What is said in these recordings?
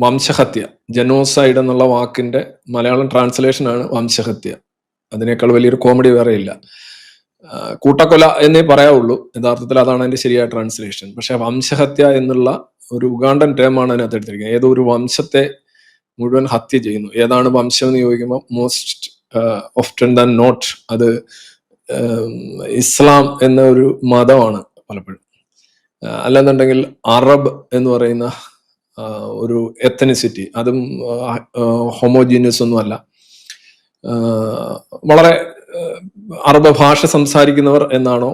വംശഹത്യ ജനോസൈഡ് എന്നുള്ള വാക്കിന്റെ മലയാളം ട്രാൻസ്ലേഷൻ ആണ് വംശഹത്യ. അതിനേക്കാൾ വലിയൊരു കോമഡി വേറെ ഇല്ല. കൂട്ടക്കൊല എന്നേ പറയാവുള്ളൂ. യഥാർത്ഥത്തിൽ അതാണ് അതിന്റെ ശരിയായ ട്രാൻസ്ലേഷൻ പക്ഷെ വംശഹത്യ എന്നുള്ള ഒരു ഉഗാണ്ടൻ ടേമാണ് അതിനകത്ത് എടുത്തിരിക്കുന്നത്. ഏതോ ഒരു വംശത്തെ മുഴുവൻ ഹത്യ ചെയ്യുന്നു. ഏതാണ് വംശം എന്ന് ചോദിക്കുമ്പോൾ മോസ്റ്റ് ഓഫ്റ്റൻ ദാൻ നോട്ട് അത് ഇസ്ലാം എന്ന ഒരു മതമാണ് പലപ്പോഴും. അല്ലെന്നുണ്ടെങ്കിൽ അറബ് എന്ന് പറയുന്ന ഒരു എത്തനിസിറ്റി അതും ഹോമോജീനിയസ് ഒന്നുമല്ല വളരെ അറബ ഭാഷ സംസാരിക്കുന്നവർ എന്നാണോ?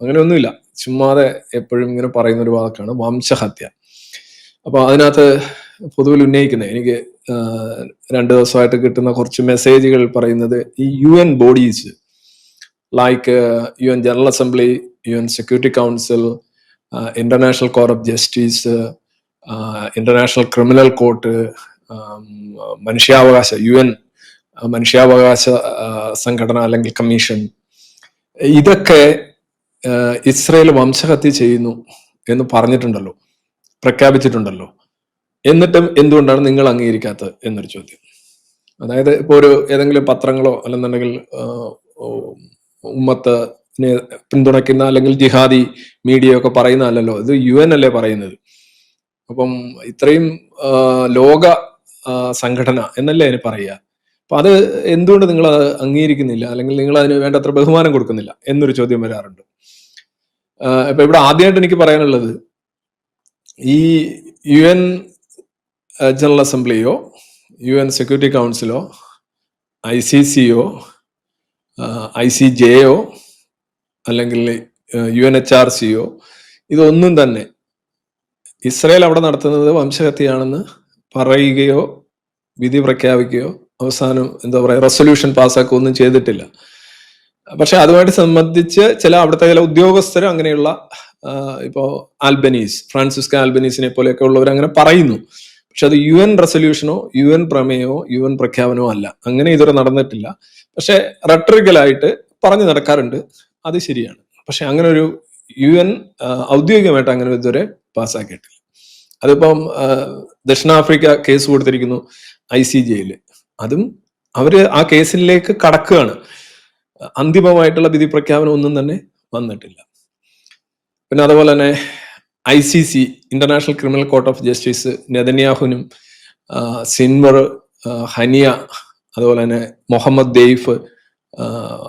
അങ്ങനെയൊന്നുമില്ല. ചുമ്മാതെ എപ്പോഴും ഇങ്ങനെ പറയുന്ന ഒരു വാക്കാണ് വംശഹത്യ. അപ്പൊ അതിനകത്ത് പൊതുവിൽ ഉന്നയിക്കുന്നത് എനിക്ക് രണ്ട് ദിവസമായിട്ട് കിട്ടുന്ന കുറച്ച് മെസ്സേജുകൾ പറയുന്നത് ഈ U N bodies like U N general assembly U N security council international court of justice international criminal court മനുഷ്യാവകാശ യു എൻ മനുഷ്യാവകാശ സംഘടന അല്ലെങ്കിൽ കമ്മീഷൻ ഇതൊക്കെ ഇസ്രയേൽ വംശഹത്യ ചെയ്യുന്നു എന്ന് പറഞ്ഞിട്ടുണ്ടല്ലോ പ്രഖ്യാപിച്ചിട്ടുണ്ടല്ലോ. എന്നിട്ടും എന്തുകൊണ്ടാണ് നിങ്ങൾ അംഗീകരിക്കാത്തത് എന്നൊരു ചോദ്യം. അതായത് ഇപ്പോൾ ഒരു ഏതെങ്കിലും പത്രങ്ങളോ അല്ലെന്നുണ്ടെങ്കിൽ ഉമ്മത്ത് പിന്തുണയ്ക്കുന്ന അല്ലെങ്കിൽ ജിഹാദി മീഡിയ ഒക്കെ പറയുന്നതല്ലോ ഇത് യു എൻ അല്ലേ പറയുന്നത്? അപ്പം ഇത്രയും ലോക സംഘടന എന്നല്ലേ അതിന് പറയുക? അപ്പൊ അത് എന്തുകൊണ്ട് നിങ്ങൾ അത് അംഗീകരിക്കുന്നില്ല? അല്ലെങ്കിൽ നിങ്ങൾ അതിന് വേണ്ടത്ര ബഹുമാനം കൊടുക്കുന്നില്ല? എന്നൊരു ചോദ്യം വരാറുണ്ട്. ഇപ്പൊ ഇവിടെ ആദ്യമായിട്ട് എനിക്ക് പറയാനുള്ളത് ഈ യു എൻ ജനറൽ അസംബ്ലിയോ യു എൻ സെക്യൂരിറ്റി കൗൺസിലോ ഐ സി സിയോ ഐ സി ജെയോ അല്ലെങ്കിൽ യു എൻ എച്ച് ആർ സിയോ ഇതൊന്നും തന്നെ ഇസ്രയേൽ അവിടെ നടത്തുന്നത് വംശഹത്യയാണെന്ന് പറയുകയോ വിധി പ്രഖ്യാപിക്കുകയോ അവസാനം എന്താ പറയുക റെസൊല്യൂഷൻ പാസ്സാക്കുകയൊന്നും ചെയ്തിട്ടില്ല. പക്ഷെ അതുമായിട്ട് സംബന്ധിച്ച് ചില അവിടുത്തെ ചില ഉദ്യോഗസ്ഥർ അങ്ങനെയുള്ള ഇപ്പോൾ ഇപ്പോ ആൽബനീസ് ഫ്രാൻസിസ്ക ആൽബനീസിനെ പോലെയൊക്കെ ഉള്ളവർ അങ്ങനെ പറയുന്നു. പക്ഷെ അത് യു എൻ റെസൊല്യൂഷനോ യു എൻ പ്രമേയമോ യു എൻ പ്രഖ്യാപനമോ അല്ല. അങ്ങനെ ഇതുവരെ നടന്നിട്ടില്ല. പക്ഷെ റട്ടറിക്കലായിട്ട് പറഞ്ഞു നടക്കാറുണ്ട്. അത് ശരിയാണ്. പക്ഷെ അങ്ങനെ ഒരു യു എൻ ഔദ്യോഗികമായിട്ട് അങ്ങനെ ഇതുവരെ പാസ്സാക്കിയിട്ടില്ല അതിപ്പം ദക്ഷിണാഫ്രിക്ക കേസ് കൊടുത്തിരിക്കുന്നു ഐ സി ജെയിൽ അതും അവർ ആ കേസിലേക്ക് കടക്കുകയാണ്. അന്തിമമായിട്ടുള്ള വിധി പ്രഖ്യാപനം ഒന്നും തന്നെ വന്നിട്ടില്ല. പിന്നെ അതുപോലെ തന്നെ I C C international criminal court of justice നെതന്യാഹുനും Sinwar Haniyeh അതുപോലെ തന്നെ മുഹമ്മദ് ദെയ്ഫ്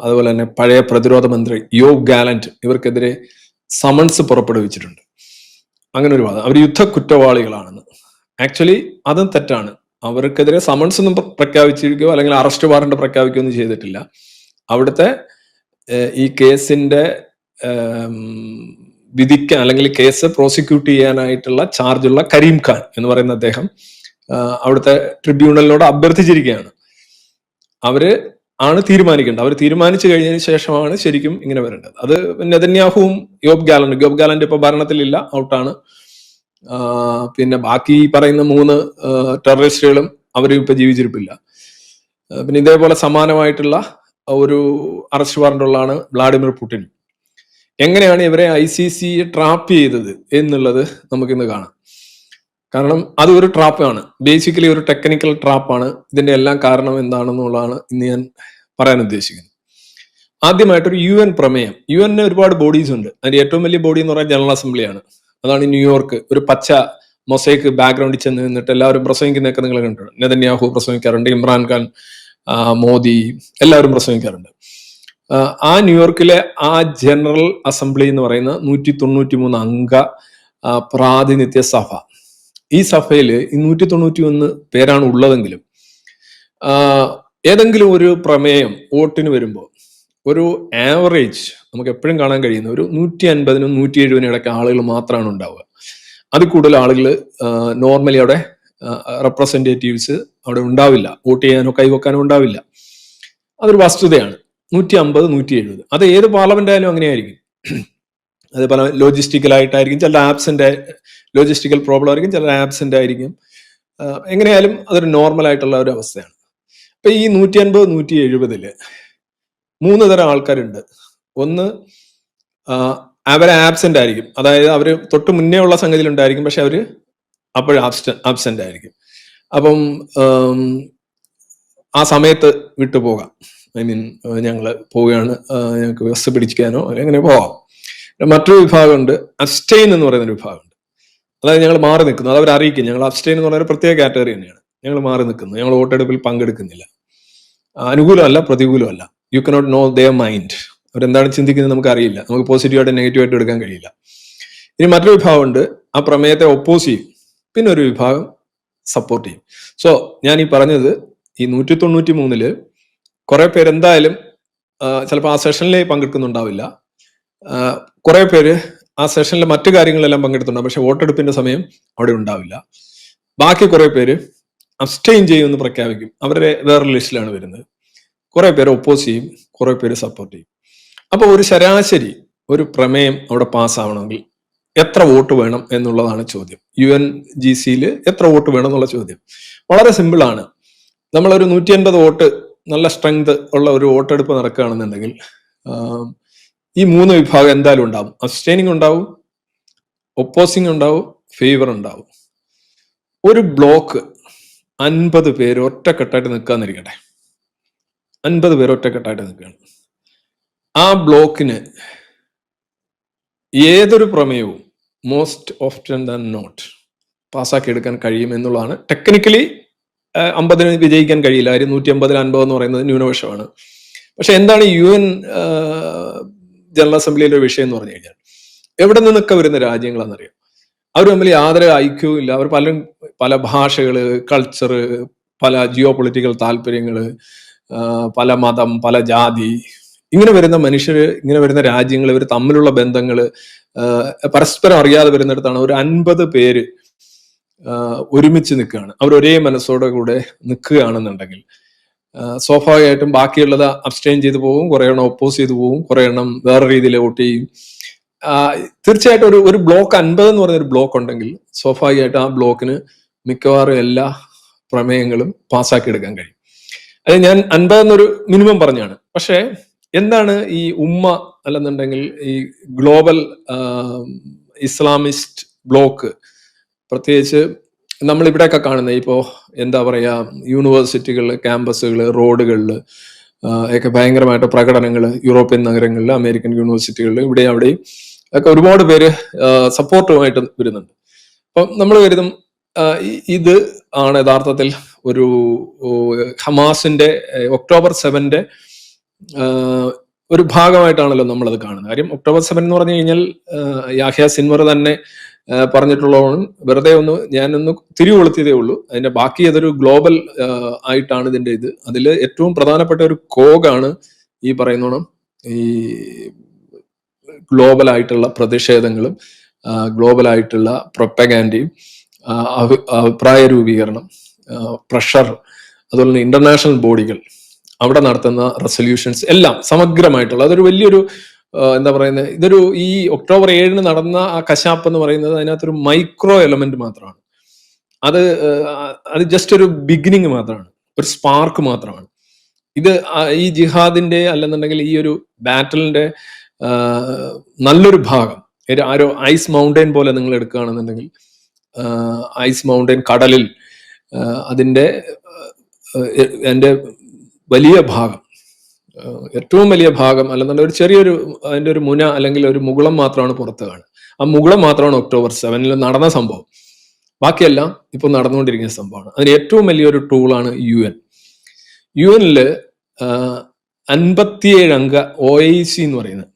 അതുപോലെ തന്നെ പഴയ പ്രതിരോധ മന്ത്രി യോബ് ഗാലന്റ് ഇവർക്കെതിരെ സമൺസ് പുറപ്പെടുവിച്ചിട്ടുണ്ട്. അങ്ങനെ ഒരു വാദം. അവർ യുദ്ധ കുറ്റവാളികളാണെന്ന് ആക്ച്വലി അതും തെറ്റാണ്. അവർക്കെതിരെ സമൺസ് ഒന്നും പ്ര- പ്രഖ്യാപിച്ചിരിക്കുകയോ അല്ലെങ്കിൽ അറസ്റ്റ് വാറണ്ട് പ്രഖ്യാപിക്കുകയോ ഒന്നും ചെയ്തിട്ടില്ല. അവിടുത്തെ ഈ കേസിന്റെ വിധിക്ക അല്ലെങ്കിൽ കേസ് പ്രോസിക്യൂട്ട് ചെയ്യാനായിട്ടുള്ള ചാർജുള്ള കരീം ഖാൻ എന്ന് പറയുന്ന അദ്ദേഹം അവിടുത്തെ ട്രിബ്യൂണലിനോട് അഭ്യർത്ഥിച്ചിരിക്കുകയാണ്. അവർ ആണ് തീരുമാനിക്കേണ്ടത്. അവർ തീരുമാനിച്ചു കഴിഞ്ഞതിന് ശേഷമാണ് ശരിക്കും ഇങ്ങനെ വരേണ്ടത്. അത് നെതന്യാഹുവും യോബ് ഗാലന്റ് യോബ് ഗാലന്റ് ഇപ്പൊ ഭരണത്തിലില്ല. ഔട്ടാണ് പിന്നെ ബാക്കി പറയുന്ന മൂന്ന് ടെററിസ്റ്റുകളും അവരും ഇപ്പൊ ജീവിച്ചിരിപ്പില്ല. പിന്നെ ഇതേപോലെ സമാനമായിട്ടുള്ള ഒരു അറസ്റ്റ് വാറന്റ് ഉള്ളതാണ് വ്ളാഡിമിർ പുടിൻ. എങ്ങനെയാണ് ഇവരെ ഐ സി സി ട്രാപ്പ് ചെയ്തത് എന്നുള്ളത് നമുക്കിന്ന് കാണാം. കാരണം അത് ഒരു ട്രാപ്പാണ് ബേസിക്കലി ഒരു ടെക്നിക്കൽ ട്രാപ്പാണ് ഇതിന്റെ എല്ലാം കാരണം എന്താണെന്നുള്ളതാണ് ഇന്ന് ഞാൻ പറയാൻ ഉദ്ദേശിക്കുന്നത്. ആദ്യമായിട്ടൊരു യു എൻ പ്രമേയം. യു എന്നിന് ഒരുപാട് ബോഡീസ് ഉണ്ട്. അതിന്റെ ഏറ്റവും വലിയ ബോഡി എന്ന് പറയുന്നത് ജനറൽ അസംബ്ലിയാണ് അതാണ് ന്യൂയോർക്ക് ഒരു പച്ച മൊസൈക്ക് ബാക്ക്ഗ്രൗണ്ടിൽ ചെന്ന് നിന്നിട്ട് എല്ലാവരും പ്രസംഗിക്കുന്നതൊക്കെ നിങ്ങൾ കണ്ടിട്ടുണ്ട്. നെതന്യാഹു പ്രസംഗിക്കാറുണ്ട് ഇമ്രാൻഖാൻ മോദി എല്ലാവരും പ്രസംഗിക്കാറുണ്ട്. ആ ന്യൂയോർക്കിലെ ആ ജനറൽ അസംബ്ലി എന്ന് പറയുന്ന നൂറ്റി തൊണ്ണൂറ്റി മൂന്ന് അംഗ പ്രാതിനിധ്യ സഭ. ഈ സഭയിൽ നൂറ്റി തൊണ്ണൂറ്റി ഒന്ന് പേരാണ് ഉള്ളതെങ്കിലും ഏതെങ്കിലും ഒരു പ്രമേയം വോട്ടിന് വരുമ്പോൾ ഒരു ആവറേജ് നമുക്ക് എപ്പോഴും കാണാൻ കഴിയുന്ന ഒരു നൂറ്റി അൻപതിനും നൂറ്റി എഴുപതിനും ഇടയ്ക്ക് ആളുകൾ മാത്രമാണ് ഉണ്ടാവുക. അതിൽ കൂടുതൽ ആളുകൾ നോർമലി അവിടെ റെപ്രസെന്റേറ്റീവ്സ് അവിടെ ഉണ്ടാവില്ല. വോട്ട് ചെയ്യാനോ കൈവെക്കാനോ ഉണ്ടാവില്ല. അതൊരു വസ്തുതയാണ്. നൂറ്റി അമ്പത് നൂറ്റി എഴുപത് അത് ഏത് പാർലമെന്റ് ആയാലും അങ്ങനെയായിരിക്കും. അത് പല ലോജിസ്റ്റിക്കൽ ആയിട്ടായിരിക്കും ചില ആപ്സിന്റെ ലോജിസ്റ്റിക്കൽ പ്രോബ്ലം ആയിരിക്കും ചില ആപ്സിന്റെ ആയിരിക്കും. എങ്ങനെയായാലും അതൊരു നോർമൽ ആയിട്ടുള്ള ഒരു അവസ്ഥയാണ്. അപ്പൊ ഈ നൂറ്റി അൻപത് നൂറ്റി എഴുപതിൽ മൂന്ന് തരം ആൾക്കാരുണ്ട്. ഒന്ന് അവരെ ആബ്സെന്റ് ആയിരിക്കും. അതായത് അവർ തൊട്ട് മുന്നേ ഉള്ള സംഗതിയിൽ ഉണ്ടായിരിക്കും പക്ഷെ അവർ അപ്പോഴും ആബ്സെന്റ് ആയിരിക്കും. അപ്പം ആ സമയത്ത് വിട്ടുപോകാം. ഐ മീൻ ഞങ്ങൾ പോവുകയാണ് ഞങ്ങൾക്ക് ബസ് പിടിക്കാനോ അങ്ങനെ പോവാം മറ്റൊരു വിഭാഗമുണ്ട് അബ്സ്റ്റെയിൻ എന്ന് പറയുന്ന ഒരു വിഭാഗമുണ്ട്. അതായത് ഞങ്ങൾ മാറി നിൽക്കുന്നു. അത് അവർ അറിയിക്കും ഞങ്ങൾ അബ്സ്റ്റെയിൻ എന്ന് പറയുന്ന ഒരു പ്രത്യേക കാറ്റഗറി തന്നെയാണ്. ഞങ്ങൾ മാറി നിൽക്കുന്നു. ഞങ്ങൾ വോട്ടെടുപ്പിൽ പങ്കെടുക്കുന്നില്ല. അനുകൂലമല്ല പ്രതികൂലമല്ല. You cannot know the mind അവരെന്താണ് ചിന്തിക്കുന്നത് നമുക്ക് അറിയില്ല നമുക്ക് പോസിറ്റീവായിട്ട് നെഗറ്റീവായിട്ട് എടുക്കാൻ കഴിയില്ല. ഇനി മറ്റൊരു വിഭാഗമുണ്ട്. ആ പ്രമേയത്തെ ഒപ്പോസ് ചെയ്യും. പിന്നെ ഒരു വിഭാഗം സപ്പോർട്ട് ചെയ്യും. സോ ഞാൻ ഈ പറഞ്ഞത് ഈ നൂറ്റി തൊണ്ണൂറ്റി മൂന്നിൽ കുറെ പേരെന്തായാലും ചിലപ്പോൾ ആ സെഷനിലേ പങ്കെടുക്കുന്നുണ്ടാവില്ല. കുറെ പേര് ആ സെഷനിലെ മറ്റു കാര്യങ്ങളെല്ലാം പങ്കെടുത്തിട്ടുണ്ട്. പക്ഷെ വോട്ടെടുപ്പിന്റെ സമയം അവിടെ ഉണ്ടാവില്ല. ബാക്കി കുറെ പേര് അബ്സ്റ്റെയിൻ ചെയ്യുമെന്ന് പ്രഖ്യാപിക്കും. അവരുടെ വേറെ ലിസ്റ്റിലാണ് വരുന്നത്. കുറെ പേര് ഒപ്പോസ് ചെയ്യും കുറെ പേര് സപ്പോർട്ട് ചെയ്യും. അപ്പൊ ഒരു ശരാശരി ഒരു പ്രമേയം അവിടെ പാസ്സാവണമെങ്കിൽ എത്ര വോട്ട് വേണം എന്നുള്ളതാണ് ചോദ്യം. യു എൻ ജി സിയിൽ എത്ര വോട്ട് വേണം എന്നുള്ള ചോദ്യം. വളരെ സിമ്പിൾ ആണ്. നമ്മളൊരു നൂറ്റി അൻപത് വോട്ട് നല്ല സ്ട്രെങ്ത് ഉള്ള ഒരു വോട്ടെടുപ്പ് നടക്കുകയാണെന്നുണ്ടെങ്കിൽ ഈ മൂന്ന് വിഭാഗം എന്തായാലും ഉണ്ടാവും. അബ്സ്റ്റൈനിങ് ഉണ്ടാവും ഒപ്പോസിങ് ഉണ്ടാവും ഫേവർ ഉണ്ടാവും. ഒരു ബ്ലോക്ക് അൻപത് പേര് ഒറ്റക്കെട്ടായിട്ട് നിൽക്കാന്നിരിക്കട്ടെ അൻപത് പേര് ഒറ്റക്കെട്ടായിട്ട് നിൽക്കുകയാണ് ആ ബ്ലോക്കിന് ഏതൊരു പ്രമേയവും മോസ്റ്റ് ഓഫ്റ്റൻ ദാൻ നോട്ട് പാസ്സാക്കി എടുക്കാൻ കഴിയും എന്നുള്ളതാണ്. ടെക്നിക്കലി അമ്പതിന് വിജയിക്കാൻ കഴിയില്ല. കാര്യം നൂറ്റി അമ്പതിൽ അൻപത് എന്ന് പറയുന്നത് ന്യൂനപക്ഷമാണ്. പക്ഷെ എന്താണ് യു എൻ ജനറൽ അസംബ്ലിയിലെ വിഷയം എന്ന് പറഞ്ഞു കഴിഞ്ഞാൽ എവിടെ നിന്നൊക്കെ വരുന്ന രാജ്യങ്ങളാണെന്നറിയാം? അവർ തമ്മിൽ യാതൊരു ഐക്യവും ഇല്ല. അവർ പലരും പല ഭാഷകൾ കൾച്ചർ പല ജിയോ പൊളിറ്റിക്കൽ താല്പര്യങ്ങൾ ആ, പല മതം പല ജാതി ഇങ്ങനെ വരുന്ന മനുഷ്യർ ഇങ്ങനെ വരുന്ന രാജ്യങ്ങൾ ഇവർ തമ്മിലുള്ള ബന്ധങ്ങൾ പരസ്പരം അറിയാതെ വരുന്നിടത്താണ് ഒരു അൻപത് പേര് ഒരുമിച്ച് നിൽക്കുകയാണ്. അവർ ഒരേ മനസ്സോടെ കൂടെ നിൽക്കുകയാണെന്നുണ്ടെങ്കിൽ സ്വാഭാവികമായിട്ടും ബാക്കിയുള്ളത് അബ്സ്റ്റെയിൻ ചെയ്തു പോകും കുറെ എണ്ണം ഒപ്പോസ് ചെയ്തു പോകും കുറെ എണ്ണം വേറെ രീതിയിൽ വോട്ട് ചെയ്യും. തീർച്ചയായിട്ടും ഒരു ഒരു ബ്ലോക്ക് അൻപത് എന്ന് പറഞ്ഞൊരു ബ്ലോക്ക് ഉണ്ടെങ്കിൽ സ്വാഭാവികമായിട്ടും ആ ബ്ലോക്കിന് മിക്കവാറും എല്ലാ പ്രമേയങ്ങളും പാസ്സാക്കി എടുക്കാൻ കഴിയും. അത് ഞാൻ അൻപത് എന്നൊരു മിനിമം പറഞ്ഞാണ്. പക്ഷേ എന്താണ് ഈ ഉമ്മ അല്ലെന്നുണ്ടെങ്കിൽ ഈ ഗ്ലോബൽ ഇസ്ലാമിസ്റ്റ് ബ്ലോക്ക് പ്രത്യേകിച്ച് നമ്മൾ ഇവിടെയൊക്കെ കാണുന്നത് ഇപ്പോൾ എന്താ പറയാ യൂണിവേഴ്സിറ്റികൾ ക്യാമ്പസുകൾ റോഡുകളിൽ ഒക്കെ ഭയങ്കരമായിട്ട് പ്രകടനങ്ങൾ യൂറോപ്യൻ നഗരങ്ങളിൽ അമേരിക്കൻ യൂണിവേഴ്സിറ്റികളിൽ ഇവിടെ അവിടെയും ഒക്കെ ഒരുപാട് പേര് സപ്പോർട്ടുമായിട്ട് വരുന്നുണ്ട്. അപ്പം നമ്മൾ കരുതും ഇത് ആണ് യഥാർത്ഥത്തിൽ ഒരു ഹമാസിന്റെ ഒക്ടോബർ സെവന്റെ ഒരു ഭാഗമായിട്ടാണല്ലോ നമ്മളത് കാണുന്നത്. കാര്യം ഒക്ടോബർ സെവൻ എന്ന് പറഞ്ഞു കഴിഞ്ഞാൽ യാഹ്യാ സിൻവർ തന്നെ പറഞ്ഞിട്ടുള്ളതാണ്. വെറുതെ ഒന്ന് ഞാനൊന്ന് തിരികൊളുത്തിയതേ ഉള്ളൂ. അതിന്റെ ബാക്കി അതൊരു ഗ്ലോബൽ ആയിട്ടാണ് ഇതിന്റെ ഇത്. അതിൽ ഏറ്റവും പ്രധാനപ്പെട്ട ഒരു കോഗാണ് ഈ പറയുന്നോണം ഈ ഗ്ലോബൽ ആയിട്ടുള്ള പ്രതിഷേധങ്ങളും ഗ്ലോബൽ ആയിട്ടുള്ള പ്രൊപ്പഗാൻഡയും അഭിപ്രായ രൂപീകരണം പ്രഷർ അതുപോലെ തന്നെ ഇന്റർനാഷണൽ ബോഡികൾ അവിടെ നടത്തുന്ന റെസൊല്യൂഷൻസ് എല്ലാം സമഗ്രമായിട്ടുള്ള അതൊരു വലിയൊരു എന്താ പറയുന്നത്? ഇതൊരു ഈ ഒക്ടോബർ ഏഴിന് നടന്ന ആ കശാപ്പ് എന്ന് പറയുന്നത് അതിനകത്തൊരു മൈക്രോ എലമെന്റ് മാത്രമാണ്. അത് അത് ജസ്റ്റ് ഒരു ബിഗിനിങ് മാത്രമാണ്. ഒരു സ്പാർക്ക് മാത്രമാണ്. ഇത് ഈ ജിഹാദിന്റെ അല്ലെന്നുണ്ടെങ്കിൽ ഈ ഒരു ബാറ്റലിന്റെ നല്ലൊരു ഭാഗം. ആരോ ഐസ് മൗണ്ടൻ പോലെ നിങ്ങൾ എടുക്കുകയാണെന്നുണ്ടെങ്കിൽ ഐസ് മൗണ്ടൻ കടലിൽ അതിന്റെ എന്റെ വലിയ ഭാഗം. ഏറ്റവും വലിയ ഭാഗം അല്ലെന്നുണ്ടെങ്കിൽ ഒരു ചെറിയൊരു അതിന്റെ ഒരു മുന അല്ലെങ്കിൽ ഒരു മുകുളം മാത്രമാണ് പുറത്ത് കാണുക. ആ മുകുളം മാത്രമാണ് ഒക്ടോബർ സെവനിൽ നടന്ന സംഭവം. ബാക്കിയെല്ലാം ഇപ്പൊ നടന്നുകൊണ്ടിരിക്കുന്ന സംഭവമാണ്. അതിന് ഏറ്റവും വലിയൊരു ടൂളാണ് യു എൻ യു എനിൽ അൻപത്തിയേഴ് അംഗ ഒ ഐ സി എന്ന് പറയുന്നത്.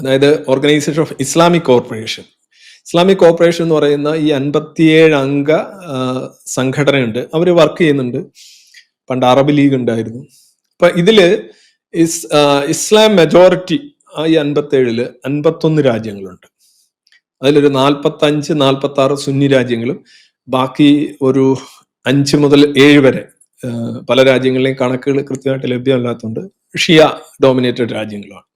അതായത് organisation of Islamic corporation Islamic corporation എന്ന് പറയുന്ന ഈ അൻപത്തിയേഴ് അംഗ സംഘടനയുണ്ട്. അവർ വർക്ക് ചെയ്യുന്നുണ്ട്. പണ്ട് അറബ് ലീഗ് ഉണ്ടായിരുന്നു. അപ്പൊ ഇതിൽ ഇസ് ഇസ്ലാം മെജോറിറ്റി ഈ അൻപത്തി ഏഴിൽ അൻപത്തൊന്ന് രാജ്യങ്ങളുണ്ട്. അതിലൊരു നാൽപ്പത്തി അഞ്ച് നാൽപ്പത്തി ആറ് സുന്നി രാജ്യങ്ങളും ബാക്കി ഒരു അഞ്ച് മുതൽ ഏഴ് വരെ പല രാജ്യങ്ങളിലെയും കണക്കുകൾ കൃത്യമായിട്ട് ലഭ്യമല്ലാത്തതുകൊണ്ട് ഷിയ ഡോമിനേറ്റഡ് രാജ്യങ്ങളാണ്.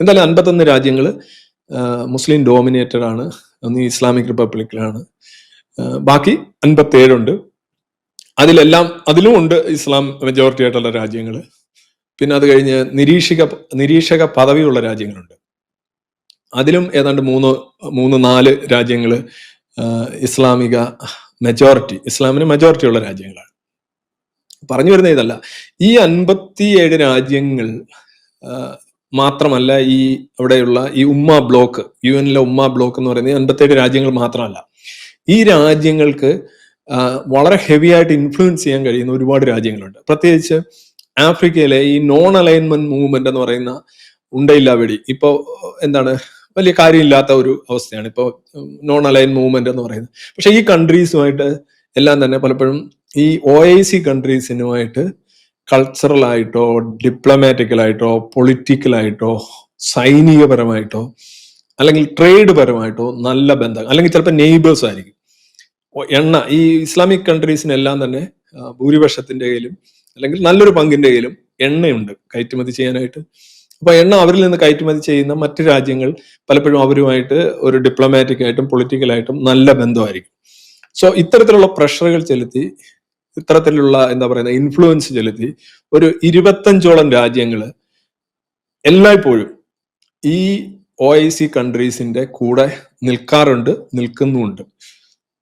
എന്തായാലും അൻപത്തൊന്ന് രാജ്യങ്ങൾ മുസ്ലിം ഡോമിനേറ്റഡ് ആണ് ഒന്ന് ഇസ്ലാമിക് റിപ്പബ്ലിക്കിലാണ് ബാക്കി അൻപത്തി ഏഴുണ്ട് അതിലെല്ലാം അതിലും ഉണ്ട് ഇസ്ലാം മെജോറിറ്റി ആയിട്ടുള്ള രാജ്യങ്ങൾ പിന്നെ അത് കഴിഞ്ഞ് നിരീക്ഷക നിരീക്ഷക പദവിയുള്ള രാജ്യങ്ങളുണ്ട്. അതിലും ഏതാണ്ട് മൂന്ന് മൂന്ന് നാല് രാജ്യങ്ങൾ ഇസ്ലാമിക മെജോറിറ്റി ഇസ്ലാമിന് മെജോറിറ്റി ഉള്ള രാജ്യങ്ങളാണ്. പറഞ്ഞു വരുന്ന ഇതല്ല. ഈ അൻപത്തിയേഴ് രാജ്യങ്ങൾ മാത്രമല്ല ഈ അവിടെയുള്ള ഈ ഉമ്മ ബ്ലോക്ക് യു എനിലെ ഉമ്മ ബ്ലോക്ക് എന്ന് പറയുന്നത് അൻപത്തിയേഴ് രാജ്യങ്ങൾ മാത്രമല്ല. ഈ രാജ്യങ്ങൾക്ക് വളരെ ഹെവി ആയിട്ട് ഇൻഫ്ലുവൻസ് ചെയ്യാൻ കഴിയുന്ന ഒരുപാട് രാജ്യങ്ങളുണ്ട്. പ്രത്യേകിച്ച് ആഫ്രിക്കയിലെ ഈ നോൺ അലൈൻമെന്റ് മൂവ്മെന്റ് എന്ന് പറയുന്ന ഉണ്ടയില്ല വെടി. ഇപ്പോ എന്താണ് വലിയ കാര്യമില്ലാത്ത ഒരു അവസ്ഥയാണ് ഇപ്പോൾ നോൺ അലൈൻ മൂവ്മെന്റ് എന്ന് പറയുന്നത്. പക്ഷെ ഈ കൺട്രീസുമായിട്ട് എല്ലാം തന്നെ പലപ്പോഴും ഈ ഒ ഐ സി കൺട്രീസിനുമായിട്ട് കൾച്ചറൽ ആയിട്ടോ ഡിപ്ലോമാറ്റിക്കലായിട്ടോ പൊളിറ്റിക്കലായിട്ടോ സൈനികപരമായിട്ടോ അല്ലെങ്കിൽ ട്രേഡ് പരമായിട്ടോ നല്ല ബന്ധം. അല്ലെങ്കിൽ ചിലപ്പോൾ നെയ്ബേഴ്സ് ആയിരിക്കും. എണ്ണ ഈ ഇസ്ലാമിക് കൺട്രീസിനെല്ലാം തന്നെ ഭൂരിപക്ഷത്തിന്റെ കയ്യിലും അല്ലെങ്കിൽ നല്ലൊരു പങ്കിന്റെ കയ്യിലും എണ്ണയുണ്ട് കയറ്റുമതി ചെയ്യാനായിട്ട്. അപ്പൊ എണ്ണ അവരിൽ നിന്ന് കയറ്റുമതി ചെയ്യുന്ന മറ്റു രാജ്യങ്ങൾ പലപ്പോഴും അവരുമായിട്ട് ഒരു ഡിപ്ലോമാറ്റിക് ആയിട്ടും പൊളിറ്റിക്കലായിട്ടും നല്ല ബന്ധമായിരിക്കും. സോ ഇത്തരത്തിലുള്ള പ്രഷറുകൾ ചെലുത്തി ഇത്തരത്തിലുള്ള എന്താ പറയുന്ന ഇൻഫ്ലുവൻസ് ചെലുത്തി ഒരു ഇരുപത്തഞ്ചോളം രാജ്യങ്ങൾ എല്ലായ്പ്പോഴും ഈ ഒ ഐ സി കൺട്രീസിന്റെ കൂടെ നിൽക്കാറുണ്ട് നിൽക്കുന്നുമുണ്ട്.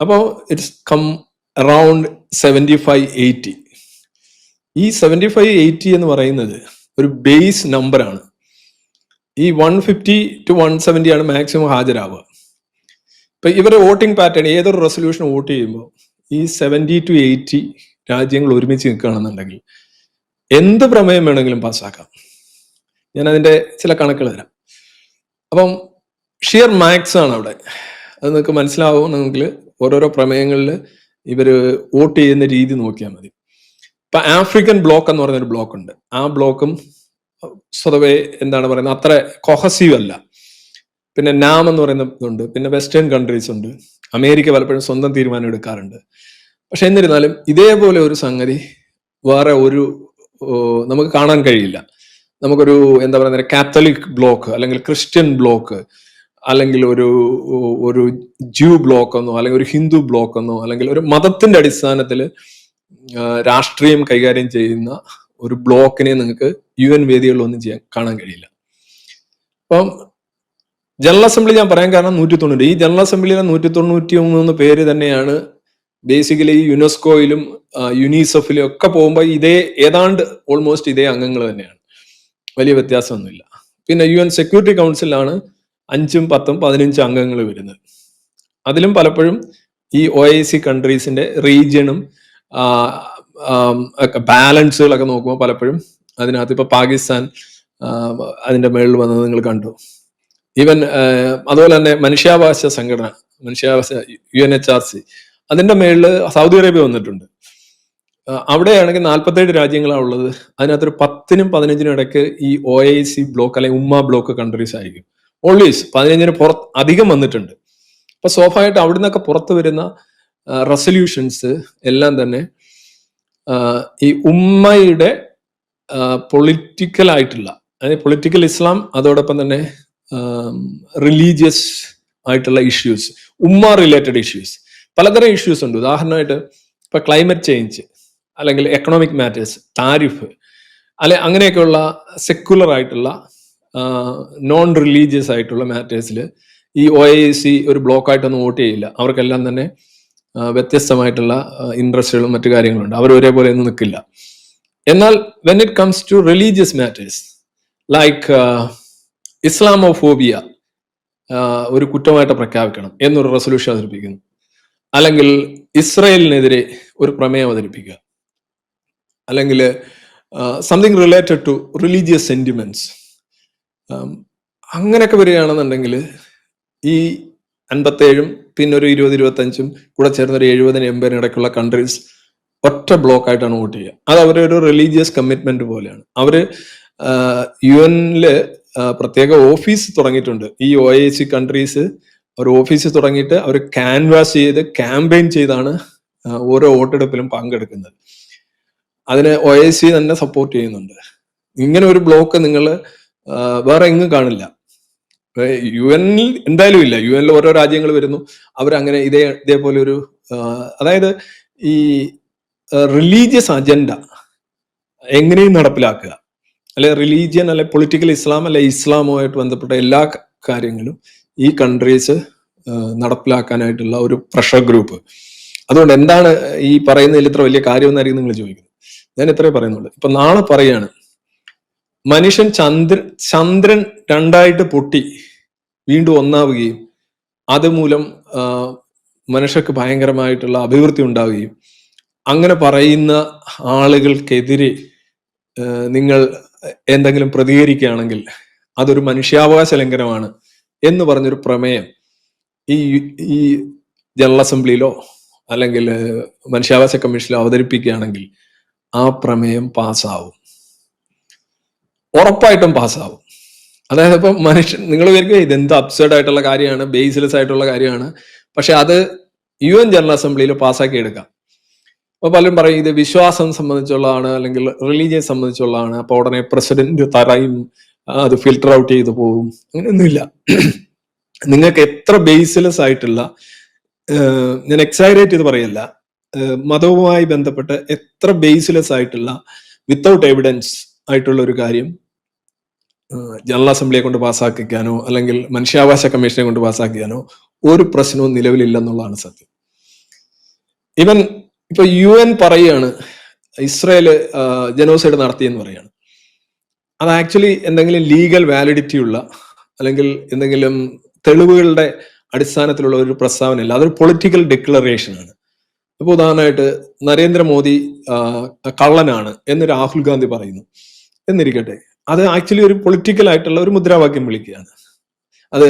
അപ്പോൾ it's come around seventy five eighty ഈ സെവന്റി ഫൈവ് എയ്റ്റി എന്ന് പറയുന്നത് ഒരു ബേസ് നമ്പറാണ് ഈ one fifty two one seventy ആണ് മാക്സിമം ഹാജരാവുക. ഇപ്പൊ ഇവരുടെ വോട്ടിംഗ് പാറ്റേൺ ഏതൊരു റെസൊല്യൂഷൻ വോട്ട് ചെയ്യുമ്പോൾ ഈ സെവന്റി ടു എയ്റ്റി രാജ്യങ്ങൾ ഒരുമിച്ച് നിൽക്കുകയാണെന്നുണ്ടെങ്കിൽ എന്ത് പ്രമേയം വേണമെങ്കിലും പാസ്സാക്കാം. ഞാൻ അതിന്റെ ചില കണക്കുകൾ തരാം. അപ്പം ഷിയർ മാക്സ് ആണ് അവിടെ. അത് നിങ്ങൾക്ക് മനസ്സിലാവുമെന്നെങ്കിൽ ഓരോരോ പ്രമേയങ്ങളിൽ ഇവർ വോട്ട് ചെയ്യുന്ന രീതി നോക്കിയാൽ മതി. ഇപ്പൊ ആഫ്രിക്കൻ ബ്ലോക്ക് എന്ന് പറയുന്ന ഒരു ബ്ലോക്ക് ഉണ്ട്. ആ ബ്ലോക്കും സ്വതവേ എന്താണ് പറയുന്നത് അത്ര കൊഹസീവ് അല്ല. പിന്നെ നാം എന്ന് പറയുന്ന ഇതുണ്ട് പിന്നെ വെസ്റ്റേൺ കൺട്രീസ് ഉണ്ട്. അമേരിക്ക പലപ്പോഴും സ്വന്തം തീരുമാനം എടുക്കാറുണ്ട്. പക്ഷെ എന്നിരുന്നാലും ഇതേപോലെ ഒരു സംഗതി വേറെ ഒരു നമുക്ക് കാണാൻ കഴിയില്ല. നമുക്കൊരു എന്താ പറയുന്ന കാത്തലിക് ബ്ലോക്ക് അല്ലെങ്കിൽ ക്രിസ്ത്യൻ ബ്ലോക്ക് അല്ലെങ്കിൽ ഒരു ഒരു ജ്യൂ ബ്ലോക്ക് എന്നോ അല്ലെങ്കിൽ ഒരു ഹിന്ദു ബ്ലോക്ക് എന്നോ അല്ലെങ്കിൽ ഒരു മതത്തിന്റെ അടിസ്ഥാനത്തിൽ രാഷ്ട്രീയം കൈകാര്യം ചെയ്യുന്ന ഒരു ബ്ലോക്കിനെ നിങ്ങൾക്ക് യു എൻ വേദികളിലൊന്നും ചെയ്യാൻ കാണാൻ കഴിയില്ല. അപ്പം ജനറൽ അസംബ്ലി ഞാൻ പറയാൻ കാരണം നൂറ്റി തൊണ്ണൂറ്റി ഈ ജനറൽ അസംബ്ലിയിലെ നൂറ്റി തൊണ്ണൂറ്റി മൂന്ന് പേര് തന്നെയാണ് ബേസിക്കലി യുനെസ്കോയിലും യുനീസെഫിലും ഒക്കെ പോകുമ്പോൾ ഇതേ ഏതാണ്ട് ഓൾമോസ്റ്റ് ഇതേ അംഗങ്ങൾ തന്നെയാണ്. വലിയ വ്യത്യാസമൊന്നുമില്ല. പിന്നെ യു എൻ സെക്യൂരിറ്റി കൗൺസിലാണ് അഞ്ചും പത്തും പതിനഞ്ചും അംഗങ്ങൾ വരുന്നത്. അതിലും പലപ്പോഴും ഈ ഒ ഐ സി കൺട്രീസിന്റെ റീജിയണും ബാലൻസുകളൊക്കെ നോക്കുമ്പോൾ പലപ്പോഴും അതിനകത്ത് ഇപ്പൊ പാകിസ്ഥാൻ അതിന്റെ മേളിൽ വന്നത് നിങ്ങൾ കണ്ടു. ഈവൻ അതുപോലെ തന്നെ മനുഷ്യാവകാശ സംഘടന മനുഷ്യാവകാശ U N H R C അതിന്റെ മേളിൽ സൗദി അറേബ്യ വന്നിട്ടുണ്ട്. അവിടെയാണെങ്കിൽ നാൽപ്പത്തേഴ് രാജ്യങ്ങളാണ് ഉള്ളത്. അതിനകത്തൊരു പത്തിനും പതിനഞ്ചിനും ഇടയ്ക്ക് ഈ ഒ ഐ സി ബ്ലോക്ക് അല്ലെങ്കിൽ ഉമ്മ ബ്ലോക്ക് കൺട്രീസ് ആയിരിക്കും. ഓൾവേസ് പതിനഞ്ചിന് പുറത്ത് അധികം വന്നിട്ടുണ്ട്. അപ്പൊ സ്വാഭാവികമായിട്ട് അവിടെ നിന്നൊക്കെ പുറത്തു വരുന്ന റെസൊല്യൂഷൻസ് എല്ലാം തന്നെ ഈ ഉമ്മയുടെ പൊളിറ്റിക്കൽ ആയിട്ടുള്ള അതായത് പൊളിറ്റിക്കൽ ഇസ്ലാം അതോടൊപ്പം തന്നെ റിലീജിയസ് ആയിട്ടുള്ള ഇഷ്യൂസ് ഉമ്മ റിലേറ്റഡ് ഇഷ്യൂസ് പലതരം ഇഷ്യൂസ് ഉണ്ട്. ഉദാഹരണമായിട്ട് ഇപ്പൊ ക്ലൈമറ്റ് ചേഞ്ച് അല്ലെങ്കിൽ എക്കണോമിക് മാറ്റേഴ്സ് താരിഫ് അല്ലെ അങ്ങനെയൊക്കെയുള്ള സെക്കുലർ ആയിട്ടുള്ള നോൺ റിലീജിയസ് ആയിട്ടുള്ള മാറ്റേഴ്സിൽ ഈ ഒ ഐ സി ഒരു ബ്ലോക്ക് ആയിട്ടൊന്നും വോട്ട് ചെയ്യില്ല. അവർക്കെല്ലാം തന്നെ വ്യത്യസ്തമായിട്ടുള്ള ഇൻട്രസ്റ്റുകളും മറ്റു കാര്യങ്ങളുണ്ട്. അവർ ഒരേപോലെ ഒന്നും നിൽക്കില്ല. എന്നാൽ when it comes to religious matters like Islamophobia ഒരു കുറ്റമായിട്ട് പ്രഖ്യാപിക്കണം എന്നൊരു റെസൊല്യൂഷൻ അവതരിപ്പിക്കുന്നു. അല്ലെങ്കിൽ ഇസ്രയേലിനെതിരെ ഒരു പ്രമേയം അവതരിപ്പിക്കുക. അല്ലെങ്കിൽ something related to religious sentiments അങ്ങനെയൊക്കെ വരികയാണെന്നുണ്ടെങ്കിൽ ഈ അൻപത്തേഴും പിന്നെ ഒരു ഇരുപത് ഇരുപത്തഞ്ചും കൂടെ ചേർന്ന ഒരു എഴുപതിന് എൺപതിന് ഇടയ്ക്കുള്ള കൺട്രീസ് ഒറ്റ ബ്ലോക്ക് ആയിട്ടാണ് വോട്ട് ചെയ്യുക. അത് അവരുടെ ഒരു റിലീജിയസ് കമ്മിറ്റ്മെന്റ് പോലെയാണ്. അവർ യു എനിൽ പ്രത്യേക ഓഫീസ് തുടങ്ങിയിട്ടുണ്ട്. ഈ ഒ ഐ സി കൺട്രീസ് ഒരു ഓഫീസ് തുടങ്ങിയിട്ട് അവർ ക്യാൻവാസ് ചെയ്ത് ക്യാമ്പയിൻ ചെയ്താണ് ഓരോ വോട്ടെടുപ്പിലും പങ്കെടുക്കുന്നത്. അതിന് ഒ ഐ സി തന്നെ സപ്പോർട്ട് ചെയ്യുന്നുണ്ട്. ഇങ്ങനെ ഒരു ബ്ലോക്ക് നിങ്ങൾ വേറെ എങ്ങും കാണില്ല. യു എനിൽ എന്തായാലും ഇല്ല. യു എനിൽ ഓരോ രാജ്യങ്ങൾ വരുന്നു. അവരങ്ങനെ ഇതേ ഇതേപോലെ ഒരു അതായത് ഈ റിലീജിയസ് അജണ്ട എങ്ങനെയും നടപ്പിലാക്കുക. അല്ലെ റിലീജിയൻ അല്ലെ പൊളിറ്റിക്കൽ ഇസ്ലാം അല്ലെ ഇസ്ലാമുമായിട്ട് ബന്ധപ്പെട്ട എല്ലാ കാര്യങ്ങളും ഈ കൺട്രീസ് നടപ്പിലാക്കാനായിട്ടുള്ള ഒരു പ്രഷർ ഗ്രൂപ്പ് അതുകൊണ്ട് എന്താണ് ഈ പറയുന്നതിൽ ഇത്ര വലിയ കാര്യമെന്നായിരിക്കും നിങ്ങൾ ചോദിക്കുന്നത്. ഞാൻ ഇത്രേ പറയുന്നുള്ളൂ. ഇപ്പൊ നാളെ പറയാണ് മനുഷ്യൻ ചന്ദ്ര ചന്ദ്രൻ രണ്ടായിട്ട് പൊട്ടി വീണ്ടും ഒന്നാവുകയും അതുമൂലം മനുഷ്യർക്ക് ഭയങ്കരമായിട്ടുള്ള അഭിവൃദ്ധി ഉണ്ടാവുകയും. അങ്ങനെ പറയുന്ന ആളുകൾക്കെതിരെ നിങ്ങൾ എന്തെങ്കിലും പ്രതികരിക്കുകയാണെങ്കിൽ അതൊരു മനുഷ്യാവകാശ ലംഘനമാണ് എന്ന് പറഞ്ഞൊരു പ്രമേയം ഈ ഈ ജനറൽ അസംബ്ലിയിലോ അല്ലെങ്കിൽ മനുഷ്യാവകാശ കമ്മീഷനിലോ അവതരിപ്പിക്കുകയാണെങ്കിൽ ആ പ്രമേയം പാസ്സാവും. ഉറപ്പായിട്ടും പാസ്സാവും. അതായത് ഇപ്പം മനുഷ്യൻ നിങ്ങൾ വിചാരിക്കുക ഇതെന്ത് അബ്സേർഡ് ആയിട്ടുള്ള കാര്യമാണ് ബേസ്ലെസ് ആയിട്ടുള്ള കാര്യമാണ്. പക്ഷെ അത് യു എൻ ജനറൽ അസംബ്ലിയിൽ പാസ്സാക്കി എടുക്കാം. അപ്പൊ പലരും പറയും ഇത് വിശ്വാസം സംബന്ധിച്ചുള്ളതാണ് അല്ലെങ്കിൽ റിലീജിയൻ സംബന്ധിച്ചുള്ളതാണ്. അപ്പൊ ഉടനെ പ്രസിഡന്റ് തറയും അത് ഫിൽട്ടർ ഔട്ട് ചെയ്തു പോകും അങ്ങനെയൊന്നുമില്ല. നിങ്ങൾക്ക് എത്ര ബേസ്ലെസ് ആയിട്ടുള്ള ഞാൻ എക്സൈറേറ്റ് ചെയ്ത് പറയല്ല. മതവുമായി ബന്ധപ്പെട്ട് എത്ര ബേസ്ലെസ് ആയിട്ടുള്ള വിത്തൗട്ട് എവിഡൻസ് ആയിട്ടുള്ള ഒരു കാര്യം ജനറൽ അസംബ്ലിയെ കൊണ്ട് പാസ്സാക്കിക്കാനോ അല്ലെങ്കിൽ മനുഷ്യാവകാശ കമ്മീഷനെ കൊണ്ട് പാസ്സാക്കിക്കാനോ ഒരു പ്രശ്നവും നിലവിലില്ലെന്നുള്ളതാണ് സത്യം. ഇവൻ ഇപ്പൊ യു എൻ പറയുകയാണ് ഇസ്രയേൽ ജനോസൈഡ് നടത്തിയെന്ന് പറയാണ്. അത് ആക്ച്വലി എന്തെങ്കിലും ലീഗൽ വാലിഡിറ്റി ഉള്ള അല്ലെങ്കിൽ എന്തെങ്കിലും തെളിവുകളുടെ അടിസ്ഥാനത്തിലുള്ള ഒരു പ്രസ്താവനയല്ല അതൊരു പൊളിറ്റിക്കൽ ഡിക്ലറേഷൻ ആണ്. ഇപ്പൊ ഉദാഹരണമായിട്ട് നരേന്ദ്രമോദി കള്ളനാണ് എന്ന് രാഹുൽ ഗാന്ധി പറയുന്നു. എന്നിരിക്കട്ടെ അത് ആക്ച്വലി ഒരു പൊളിറ്റിക്കൽ ആയിട്ടുള്ള ഒരു മുദ്രാവാക്യം വിളിക്കുകയാണ്. അത്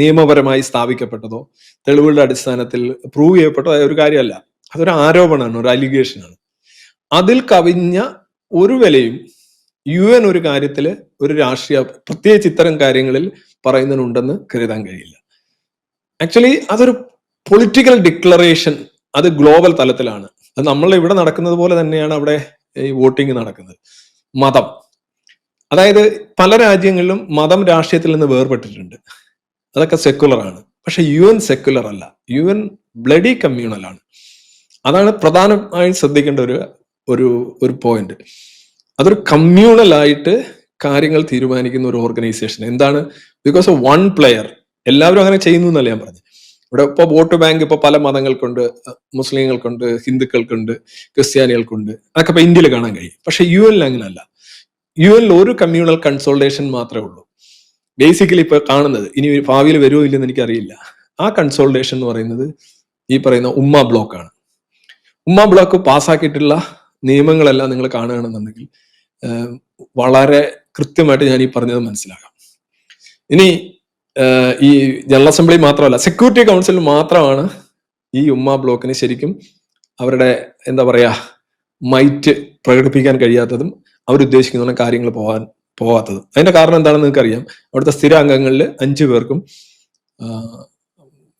നിയമപരമായി സ്ഥാപിക്കപ്പെട്ടതോ തെളിവുകളുടെ അടിസ്ഥാനത്തിൽ പ്രൂവ് ചെയ്യപ്പെട്ടതോ ഒരു കാര്യമല്ല. അതൊരു ആരോപണമാണ് ഒരു അലിഗേഷനാണ് അതിൽ കവിഞ്ഞ ഒരു വിലയും യു എൻ ഒരു കാര്യത്തിൽ ഒരു രാഷ്ട്രീയ പ്രത്യേകിച്ച് ഇത്തരം കാര്യങ്ങളിൽ പറയുന്നതിനുണ്ടെന്ന് കരുതാൻ കഴിയില്ല. ആക്ച്വലി അതൊരു പൊളിറ്റിക്കൽ ഡിക്ലറേഷൻ അത് ഗ്ലോബൽ തലത്തിലാണ്. നമ്മൾ ഇവിടെ നടക്കുന്നത് പോലെ തന്നെയാണ് അവിടെ ഈ വോട്ടിംഗ് നടക്കുന്നത്. മതം. അതായത് പല രാജ്യങ്ങളിലും മതം രാഷ്ട്രീയത്തിൽ നിന്ന് വേർപെട്ടിട്ടുണ്ട്. അതൊക്കെ സെക്കുലർ ആണ്. പക്ഷെ യു എൻ സെക്കുലർ അല്ല. യു എൻ ബ്ലഡി കമ്മ്യൂണൽ ആണ്. അതാണ് പ്രധാനമായും ശ്രദ്ധിക്കേണ്ട ഒരു ഒരു ഒരു പോയിന്റ് അതൊരു കമ്മ്യൂണൽ ആയിട്ട് കാര്യങ്ങൾ തീരുമാനിക്കുന്ന ഒരു ഓർഗനൈസേഷൻ എന്താണ്? ബിക്കോസ് വൺ പ്ലെയർ എല്ലാവരും അങ്ങനെ ചെയ്യുന്നു എന്നല്ല ഞാൻ പറഞ്ഞു. ഇവിടെ ഇപ്പൊ വോട്ട് ബാങ്ക് ഇപ്പൊ പല മതങ്ങൾക്കുണ്ട്. മുസ്ലിങ്ങൾക്കുണ്ട് ഹിന്ദുക്കൾക്കുണ്ട് ക്രിസ്ത്യാനികൾക്കുണ്ട്. അതൊക്കെ ഇപ്പൊ ഇന്ത്യയിൽ കാണാൻ കഴിയും. പക്ഷെ യു എനിൽ അങ്ങനല്ല. യു എൽ ഒരു കമ്മ്യൂണൽ കൺസോൾട്ടേഷൻ മാത്രമേ ഉള്ളൂ. ബേസിക്കലി ഇപ്പൊ കാണുന്നത് ഇനി ഭാവിയിൽ വരുമോ ഇല്ലെന്ന് എനിക്കറിയില്ല. ആ കൺസോൾട്ടേഷൻ എന്ന് പറയുന്നത് ഈ പറയുന്ന ഉമ്മ ബ്ലോക്കാണ് ഉമ്മ ബ്ലോക്ക് പാസ്സാക്കിയിട്ടുള്ള നിയമങ്ങളെല്ലാം നിങ്ങൾ കാണുകയാണെന്നുണ്ടെങ്കിൽ വളരെ കൃത്യമായിട്ട് ഞാൻ ഈ പറഞ്ഞത് മനസ്സിലാക്കാം. ഇനി ഈ ജനറൽ അസംബ്ലി മാത്രമല്ല സെക്യൂരിറ്റി കൗൺസിൽ മാത്രമാണ് ഈ ഉമ്മ ബ്ലോക്കിന് ശരിക്കും അവരുടെ എന്താ പറയാ മൈറ്റ് പ്രകടിപ്പിക്കാൻ കഴിയാത്തതും അവരുദ്ദേശിക്കുന്ന കാര്യങ്ങൾ പോകാൻ പോകാത്തത് അതിന്റെ കാരണം എന്താണെന്ന് നിങ്ങൾക്ക് അറിയാം അവിടുത്തെ സ്ഥിര അംഗങ്ങളിൽ അഞ്ചു പേർക്കും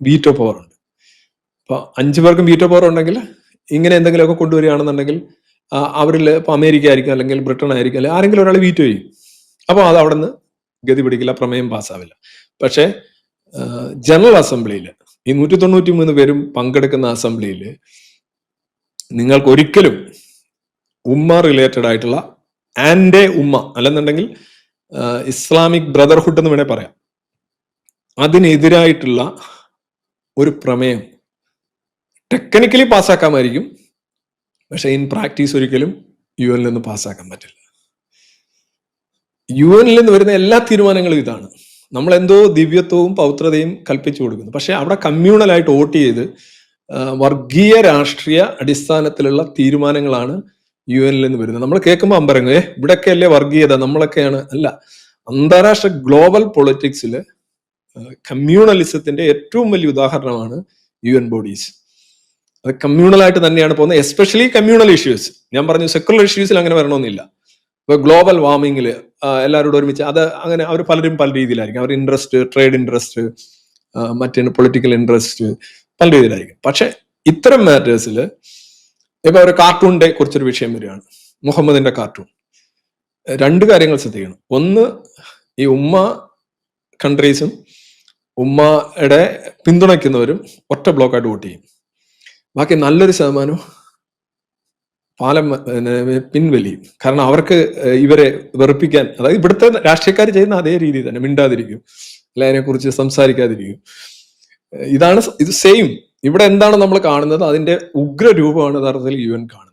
വീറ്റോ പവർ ഉണ്ട്. അപ്പൊ അഞ്ചു പേർക്കും വീറ്റോ പവർ ഉണ്ടെങ്കിൽ ഇങ്ങനെ എന്തെങ്കിലുമൊക്കെ കൊണ്ടുവരികയാണെന്നുണ്ടെങ്കിൽ അവരിൽ ഇപ്പൊ അമേരിക്ക ആയിരിക്കും അല്ലെങ്കിൽ ബ്രിട്ടൻ ആയിരിക്കും അല്ലെങ്കിൽ ആരെങ്കിലും ഒരാൾ വീറ്റോ ചെയ്യും. അപ്പോൾ അത് അവിടെ നിന്ന് ഗതി പിടിക്കില്ല പ്രമേയം പാസ്സാവില്ല. പക്ഷേ ജനറൽ അസംബ്ലിയിൽ ഈ നൂറ്റി തൊണ്ണൂറ്റി മൂന്ന് പേരും പങ്കെടുക്കുന്ന അസംബ്ലിയിൽ നിങ്ങൾക്ക് ഒരിക്കലും ഉമ്മ റിലേറ്റഡ് ആയിട്ടുള്ള ആൻഡേ ഉമ്മ അല്ലെന്നുണ്ടെങ്കിൽ ഇസ്ലാമിക് ബ്രദർഹുഡ് എന്ന് വേണേൽ പറയാം. അതിനെതിരായിട്ടുള്ള ഒരു പ്രമേയം. ടെക്നിക്കലി പാസ്സാക്കാമായിരിക്കും പക്ഷെ ഇൻ പ്രാക്ടീസ് ഒരിക്കലും യു എനിൽ നിന്ന് പാസ്സാക്കാൻ പറ്റില്ല. യു എനിൽ നിന്ന് വരുന്ന എല്ലാ തീരുമാനങ്ങളും ഇതാണ്. നമ്മൾ എന്തോ ദിവ്യത്വവും പൗത്രതയും കൽപ്പിച്ചു കൊടുക്കുന്നു. പക്ഷെ അവിടെ കമ്മ്യൂണലായിട്ട് വോട്ട് ചെയ്ത് വർഗീയ രാഷ്ട്രീയ അടിസ്ഥാനത്തിലുള്ള തീരുമാനങ്ങളാണ് യു എനിൽ നിന്ന് വരുന്നത്. നമ്മൾ കേൾക്കുമ്പോൾ അമ്പരങ്ങ് ഏ ഇവിടെയൊക്കെ അല്ലേ വർഗീയത നമ്മളൊക്കെയാണ്. അല്ല അന്താരാഷ്ട്ര ഗ്ലോബൽ പൊളിറ്റിക്സിൽ കമ്മ്യൂണലിസത്തിന്റെ ഏറ്റവും വലിയ ഉദാഹരണമാണ് യു എൻ ബോഡീസ് അത് കമ്മ്യൂണലായിട്ട് തന്നെയാണ് പോകുന്നത് എസ്പെഷ്യലി കമ്മ്യൂണൽ ഇഷ്യൂസ് ഞാൻ പറഞ്ഞു സെക്കുലർ ഇഷ്യൂസിൽ അങ്ങനെ വരണമെന്നില്ല. ഇപ്പൊ ഗ്ലോബൽ വാർമിങ്ങിൽ എല്ലാവരോടും ഒരുമിച്ച് അത് അങ്ങനെ അവർ പലരും പല രീതിയിലായിരിക്കും. അവർ ഇൻട്രസ്റ്റ് ട്രേഡ് ഇൻട്രസ്റ്റ് മറ്റേ പൊളിറ്റിക്കൽ ഇൻട്രസ്റ്റ് പല രീതിയിലായിരിക്കും. പക്ഷെ ഇത്തരം മാറ്റേഴ്സിൽ ഇപ്പൊ ഒരു കാർട്ടൂണിന്റെ കുറിച്ചൊരു വിഷയം വരികയാണ്. മുഹമ്മദിന്റെ കാർട്ടൂൺ. രണ്ട് കാര്യങ്ങൾ ശ്രദ്ധിക്കണം. ഒന്ന് ഈ ഉമ്മ കൺട്രീസും ഉമ്മയുടെ പിന്തുണയ്ക്കുന്നവരും ഒറ്റ ബ്ലോക്കായിട്ട് വോട്ട് ചെയ്യും. ബാക്കി നല്ലൊരു ശതമാനം പാലം പിൻവലിയും. കാരണം അവർക്ക് ഇവരെ വെറുപ്പിക്കാൻ അതായത് ഇവിടുത്തെ രാഷ്ട്രീയക്കാർ ചെയ്യുന്ന അതേ രീതി തന്നെ മിണ്ടാതിരിക്കും. അല്ലെ അതിനെ കുറിച്ച് സംസാരിക്കാതിരിക്കും. ഇതാണ് ഇത് സെയിം ഇവിടെ എന്താണ് നമ്മൾ കാണുന്നത്? അതിന്റെ ഉഗ്രരൂപമാണ് യഥാർത്ഥത്തിൽ യു എൻ കാണുന്നത്.